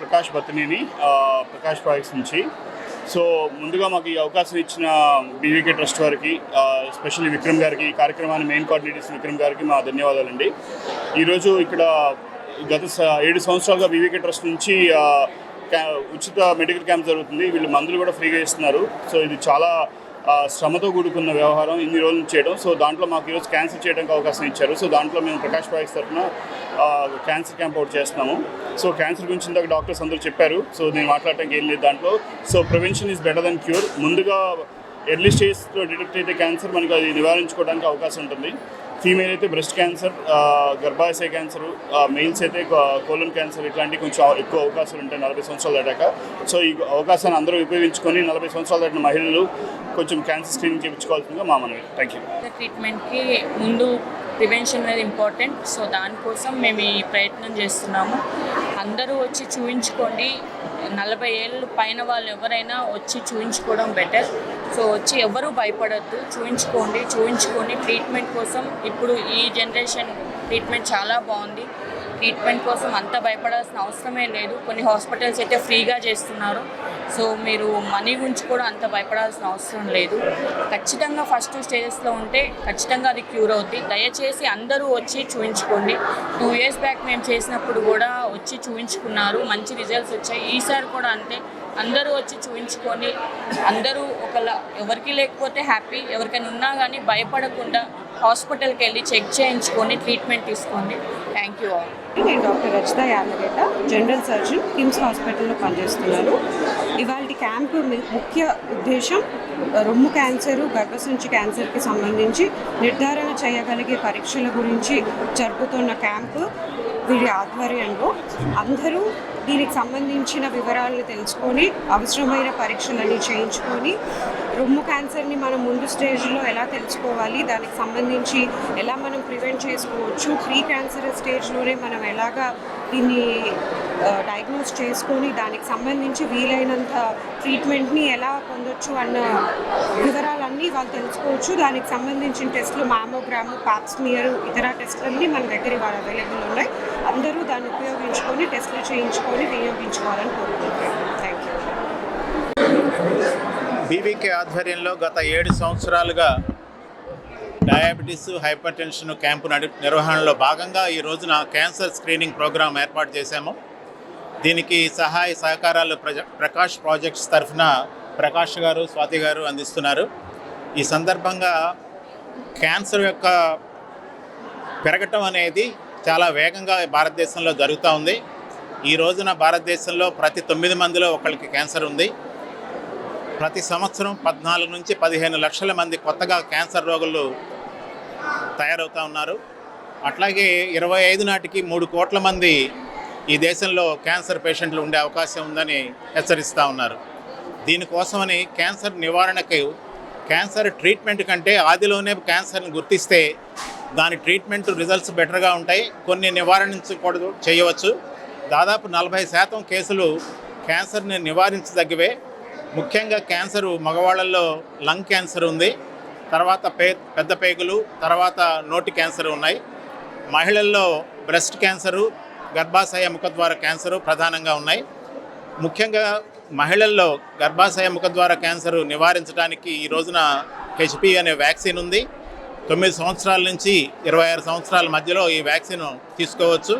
Prakash Battineni Prakash projects నుంచి. So ముందుగా మాకు ఈ అవకాశం ఇచ్చిన బీవీకే ట్రస్ట్ వారికి ఎస్పెషల్లీ విక్రమ్ గారికి ఈ కార్యక్రమాన్ని మెయిన్ కోఆర్డినేటర్స్ విక్రమ్ గారికి మా ధన్యవాదాలండి. ఈరోజు ఇక్కడ గత ఏడు సంవత్సరాలుగా బీవీకే ట్రస్ట్ నుంచి క్యా- ఉచిత మెడికల్ క్యాంప్ జరుగుతుంది. వీళ్ళు మందులు కూడా ఫ్రీగా ఇస్తున్నారు. సో ఇది చాలా శ్రమతో కూడుకున్న వ్యవహారం ఇన్ని రోజులు చేయడం. సో దాంట్లో మాకు ఈరోజు క్యాన్సర్ చేయడానికి అవకాశం ఇచ్చారు. సో దాంట్లో మేము ప్రకాష్ ప్రాజెక్ట్స్ తరఫున క్యాన్సర్ క్యాంప్ అవుట్ చేస్తున్నాము. సో క్యాన్సర్ గురించి ఇందాక డాక్టర్స్ అందరూ చెప్పారు. సో నేను మాట్లాడటానికి ఏం లేదు దాంట్లో. So prevention is better then cure ముందుగా ఎర్లీ స్టేజ్లో డిటెక్ట్ అయితే క్యాన్సర్ మనకి అది నివారించుకోవడానికి అవకాశం ఉంటుంది. ఫీమేల్ అయితే బ్రెస్ట్ క్యాన్సర్ గర్భాశయ క్యాన్సర్ మెయిల్స్ అయితే కోలన్ క్యాన్సర్ ఇట్లాంటివి కొంచెం ఎక్కువ అవకాశాలు ఉంటాయి నలభై సంవత్సరాల దాకా సో ఈ అవకాశాన్ని అందరూ ఉపయోగించుకొని నలభై సంవత్సరాల దాటిన మహిళలు కొంచెం క్యాన్సర్ స్క్రీనింగ్ చేయించుకోవాల్సిందిగా మా మనవి. థ్యాంక్ యూ ట్రీట్మెంట్కి ముందు ప్రివెన్షన్ అనేది ఇంపార్టెంట్ సో దానికోసం మేము ఈ ప్రయత్నం చేస్తున్నాము. అందరూ వచ్చి చూపించుకోండి నలభై ఏళ్ళు పైన వాళ్ళు ఎవరైనా వచ్చి చూపించుకోవడం బెటర్ సో వచ్చి ఎవరూ భయపడద్దు. చూయించుకోండి చూయించుకొని ట్రీట్మెంట్ కోసం ఇప్పుడు ఈ జనరేషన్ ట్రీట్మెంట్ చాలా బాగుంది. ట్రీట్మెంట్ కోసం అంత భయపడాల్సిన అవసరమే లేదు. కొన్ని హాస్పిటల్స్ అయితే ఫ్రీగా చేస్తున్నారు. సో మీరు మనీ గురించి కూడా అంత భయపడాల్సిన అవసరం లేదు. ఖచ్చితంగా ఫస్ట్ స్టేజెస్లో ఉంటే ఖచ్చితంగా అది క్యూర్ అవుద్ది. దయచేసి అందరూ వచ్చి చూయించుకోండి. టూ ఇయర్స్ బ్యాక్ మేము చేసినప్పుడు కూడా వచ్చి చూయించుకున్నారు. మంచి రిజల్ట్స్ వచ్చాయి. ఈసారి కూడా అంతే. అందరూ వచ్చి చూయించుకొని అందరూ ఒకళ్ళ ఎవరికి లేకపోతే హ్యాపీ ఎవరికైనా ఉన్నా కానీ భయపడకుండా హాస్పిటల్కి వెళ్ళి చెక్ చేయించుకొని ట్రీట్మెంట్ తీసుకోండి. Thank you all. నేను doctor Rachitha Yadagadda general surgeon KIMS హాస్పిటల్లో పనిచేస్తున్నాను. ఇవాళ క్యాంపు ముఖ్య ఉద్దేశం రొమ్ము క్యాన్సరు గర్భసంచి క్యాన్సర్కి సంబంధించి నిర్ధారణ చేయగలిగే పరీక్షల గురించి జరుపుతున్న క్యాంపు వీరి ఆధ్వర్యంలో అందరూ దీనికి సంబంధించిన వివరాలను తెలుసుకొని అవసరమైన పరీక్షలన్నీ చేయించుకొని రొమ్ము క్యాన్సర్ని మనం ముందు స్టేజ్లో ఎలా తెలుసుకోవాలి దానికి సంబంధించి ఎలా మనం ప్రివెంట్ చేసుకోవచ్చు ప్రీ క్యాన్సర్ స్టేజ్లోనే మనం ఎలాగా దీన్ని డయాగ్నోస్ చేసుకొని దానికి సంబంధించి వీలైనంత ట్రీట్మెంట్ని ఎలా పొందొచ్చు అన్న వివరాలన్నీ వాళ్ళు తెలుసుకోవచ్చు. దానికి సంబంధించిన టెస్టులు మామోగ్రాము పాప్స్మియర్ ఇతర టెస్టులన్నీ మన దగ్గర ఇవాళ అవైలబుల్ ఉన్నాయి. అందరూ దాన్ని ఉపయోగించుకొని టెస్టులు చేయించుకొని వినియోగించుకోవాలని కోరుకుంటున్నాను థ్యాంక్ యూ బీబీకే ఆధ్వర్యంలో గత ఏడు సంవత్సరాలుగా డయాబెటీస్ హైపర్ టెన్షన్ క్యాంపు నడి నిర్వహణలో భాగంగా ఈ రోజున క్యాన్సర్ స్క్రీనింగ్ ప్రోగ్రాం ఏర్పాటు చేశాము. దీనికి సహాయ సహకారాలు ప్రజ ప్రకాష్ ప్రాజెక్ట్స్ తరఫున ప్రకాష్ గారు స్వాతి గారు అందిస్తున్నారు. ఈ సందర్భంగా క్యాన్సర్ యొక్క పెరగటం అనేది చాలా వేగంగా భారతదేశంలో జరుగుతూ ఉంది. ఈ రోజున భారతదేశంలో ప్రతి తొమ్మిది మందిలో ఒకరికి క్యాన్సర్ ఉంది. ప్రతి సంవత్సరం పద్నాలుగు నుంచి పదిహేను లక్షల మంది కొత్తగా క్యాన్సర్ రోగులు తయారవుతూ ఉన్నారు. అట్లాగే ఇరవై ఐదు నాటికి మూడు కోట్ల మంది ఈ దేశంలో క్యాన్సర్ పేషెంట్లు ఉండే అవకాశం ఉందని హెచ్చరిస్తూ ఉన్నారు. దీనికోసమని క్యాన్సర్ నివారణకు క్యాన్సర్ ట్రీట్మెంట్ కంటే ఆదిలోనే క్యాన్సర్ని గుర్తిస్తే దాని ట్రీట్మెంట్ రిజల్ట్స్ బెటర్గా ఉంటాయి. కొన్ని నివారించకూడదు చేయవచ్చు. దాదాపు నలభై శాతం కేసులు క్యాన్సర్ని నివారించదగ్గవే ముఖ్యంగా క్యాన్సరు మగవాళ్ళల్లో లంగ్ క్యాన్సర్ ఉంది. తర్వాత పే పెద్ద పేగులు తర్వాత నోటి క్యాన్సర్ ఉన్నాయి. మహిళల్లో బ్రెస్ట్ క్యాన్సరు గర్భాశయ ముఖద్వార క్యాన్సరు ప్రధానంగా ఉన్నాయి. ముఖ్యంగా మహిళల్లో గర్భాశయ ముఖద్వార క్యాన్సర్ నివారించడానికి ఈ రోజున హెచ్పి అనే వ్యాక్సిన్ ఉంది. తొమ్మిది సంవత్సరాల నుంచి ఇరవై ఆరు సంవత్సరాల మధ్యలో ఈ వ్యాక్సిన్ తీసుకోవచ్చు.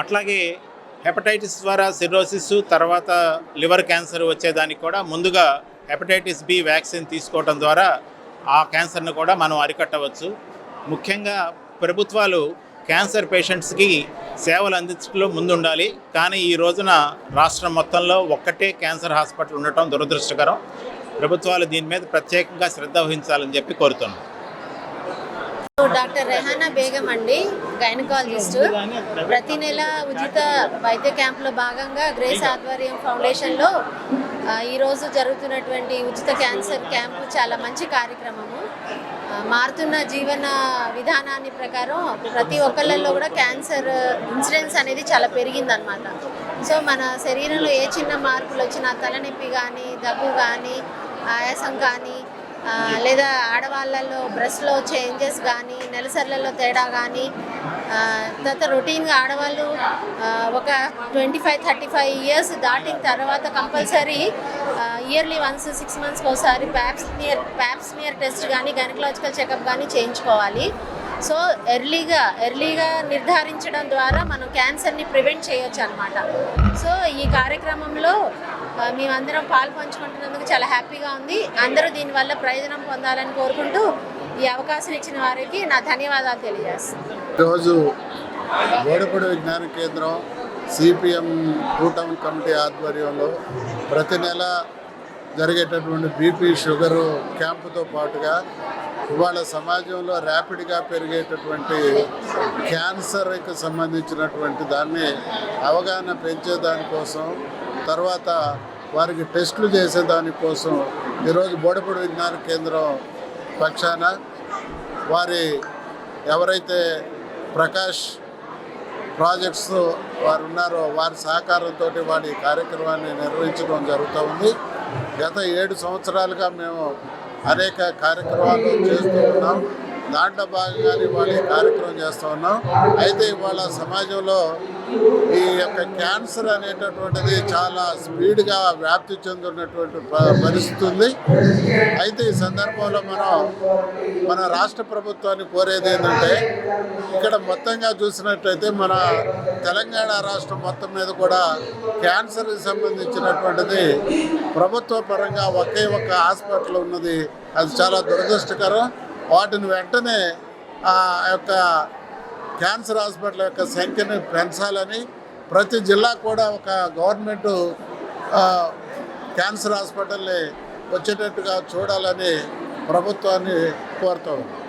అట్లాగే హెపటైటిస్ ద్వారా సిరోసిస్ తర్వాత లివర్ క్యాన్సర్ వచ్చేదానికి కూడా ముందుగా హెపటైటిస్ బి వ్యాక్సిన్ తీసుకోవడం ద్వారా ఆ క్యాన్సర్ను కూడా మనం అరికట్టవచ్చు. ముఖ్యంగా ప్రభుత్వాలు క్యాన్సర్ పేషెంట్స్కి సేవలు అందించడంలో ముందుండాలి. కానీ ఈ రోజున రాష్ట్రం మొత్తంలో ఒక్కటే క్యాన్సర్ హాస్పిటల్ ఉండటం దురదృష్టకరం. ప్రభుత్వాలు దీని మీద ప్రత్యేకంగా శ్రద్ధ వహించాలని చెప్పి కోరుతున్నాం. డాక్టర్ రెహానా బేగం అండి గైనకాలజిస్ట్ ప్రతి నెల ఉచిత వైద్య క్యాంపులో భాగంగా గ్రేస్ ఆధ్వర్యం ఫౌండేషన్లో ఈరోజు జరుగుతున్నటువంటి ఉచిత క్యాన్సర్ క్యాంపు చాలా మంచి కార్యక్రమము. మారుతున్న జీవన విధానాన్ని ప్రకారం ప్రతి ఒక్కళ్ళల్లో కూడా క్యాన్సర్ ఇన్సిడెన్స్ అనేది చాలా పెరిగిందనమాట సో మన శరీరంలో ఏ చిన్న మార్పులు వచ్చినా తలనొప్పి కానీ దగ్గు కానీ ఆయాసం కానీ లేదా ఆడవాళ్ళలో బ్రెస్ట్లో చేంజెస్ కానీ నెలసర్లలో తేడా కానీ తర్వాత రొటీన్గా ఆడవాళ్ళు ఒక twenty five thirty five years దాటిన తర్వాత కంపల్సరీ ఇయర్లీ వన్స్ సిక్స్ మంత్స్కి ఒకసారి pap smear pap smear test కానీ గైనకలాజికల్ చెకప్ కానీ చేయించుకోవాలి. సో ఎర్లీగా ఎర్లీగా నిర్ధారించడం ద్వారా మనం క్యాన్సర్ని ప్రివెంట్ చేయొచ్చు అనమాట సో ఈ కార్యక్రమంలో మేమందరం పాలు పంచుకుంటున్నందుకు చాలా హ్యాపీగా ఉంది. అందరూ దీనివల్ల ప్రయోజనం పొందాలని కోరుకుంటూ ఈ అవకాశం ఇచ్చిన వారికి నా ధన్యవాదాలు తెలియజేస్తాను ఈరోజు ఓడపూడి విజ్ఞాన కేంద్రం సిపిఎం కూటమి కమిటీ ఆధ్వర్యంలో ప్రతి నెల జరిగేటటువంటి బీపీ షుగరు క్యాంపుతో పాటుగా ఇవాళ సమాజంలో ర్యాపిడ్గా పెరిగేటటువంటి క్యాన్సర్కి సంబంధించినటువంటి దాన్ని అవగాహన పెంచే దానికోసం తర్వాత వారికి టెస్టులు చేసే దానికోసం ఈరోజు బోడపూడి విజ్ఞాన కేంద్రం పక్షాన వారి ఎవరైతే ప్రకాష్ ప్రాజెక్ట్స్ వారు ఉన్నారో వారి సహకారంతో వారి కార్యక్రమాన్ని నిర్వహించడం జరుగుతూ ఉంది. గత ఏడు సంవత్సరాలుగా మేము అనేక కార్యక్రమాలు చేస్తూ ఉన్నాం. దాంట్లో భాగంగానే ఇవాళ కార్యక్రమం చేస్తూ ఉన్నాం. అయితే ఇవాళ సమాజంలో ఈ యొక్క క్యాన్సర్ అనేటటువంటిది చాలా స్పీడ్గా వ్యాప్తి చెందుతున్నటువంటి ప- పరిస్థితి ఉంది అయితే ఈ సందర్భంలో మనం మన రాష్ట్ర ప్రభుత్వాన్ని కోరేది ఏంటంటే ఇక్కడ మొత్తంగా చూసినట్టయితే మన తెలంగాణ రాష్ట్రం మొత్తం మీద కూడా క్యాన్సర్కి సంబంధించినటువంటిది ప్రభుత్వ పరంగా ఒకే ఒక హాస్పిటల్ ఉన్నది. అది చాలా దురదృష్టకరం. వాటిని వెంటనే ఆ యొక్క క్యాన్సర్ హాస్పిటల్ యొక్క సంఖ్యను పెంచాలని ప్రతి జిల్లా కూడా ఒక గవర్నమెంట్ క్యాన్సర్ హాస్పిటల్ని వచ్చేటట్టుగా చూడాలని ప్రభుత్వాన్ని కోరుతూ ఉన్నాం.